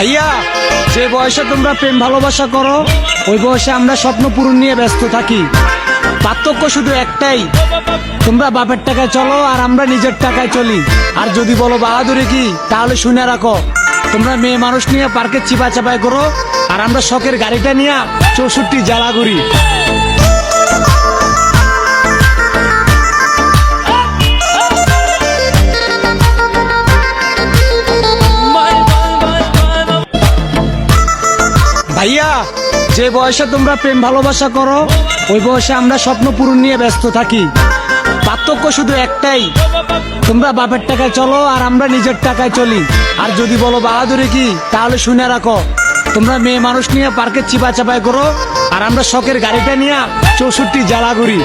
ভাইয়া, যে বয়সে তোমরা প্রেম ভালোবাসা করো, ওই বয়সে আমরা স্বপ্ন পূরণ নিয়ে ব্যস্ত থাকি। পার্থক্য শুধু একটাই, তোমরা বাপের টাকায় চলো আর আমরা নিজের টাকায় চলি। আর যদি বলো বাহাদুরি কি, তাহলে শুনে রাখো, তোমরা মেয়ে মানুষ নিয়ে পার্কে চিপা চাপাই করো, আর আমরা শখের গাড়িটা নিয়ে চৌষট্টি জ্বালা করি ভাইয়া, যে বয়সে তোমরা প্রেম ভালোবাসা করো, ওই বয়সে আমরা স্বপ্ন পূরণ নিয়ে ব্যস্ত থাকি। পার্থক্য শুধু একটাই, তোমরা বাপের টাকায় চলো আর আমরা নিজের টাকায় চলি। আর যদি বলো বাহাদুরি কি, তাহলে শুনে রাখো, তোমরা মেয়ে মানুষ নিয়ে পার্কে চিপা চাপাই করো, আর আমরা শখের গাড়িটা নিয়ে চৌষট্টি জ্বালা করি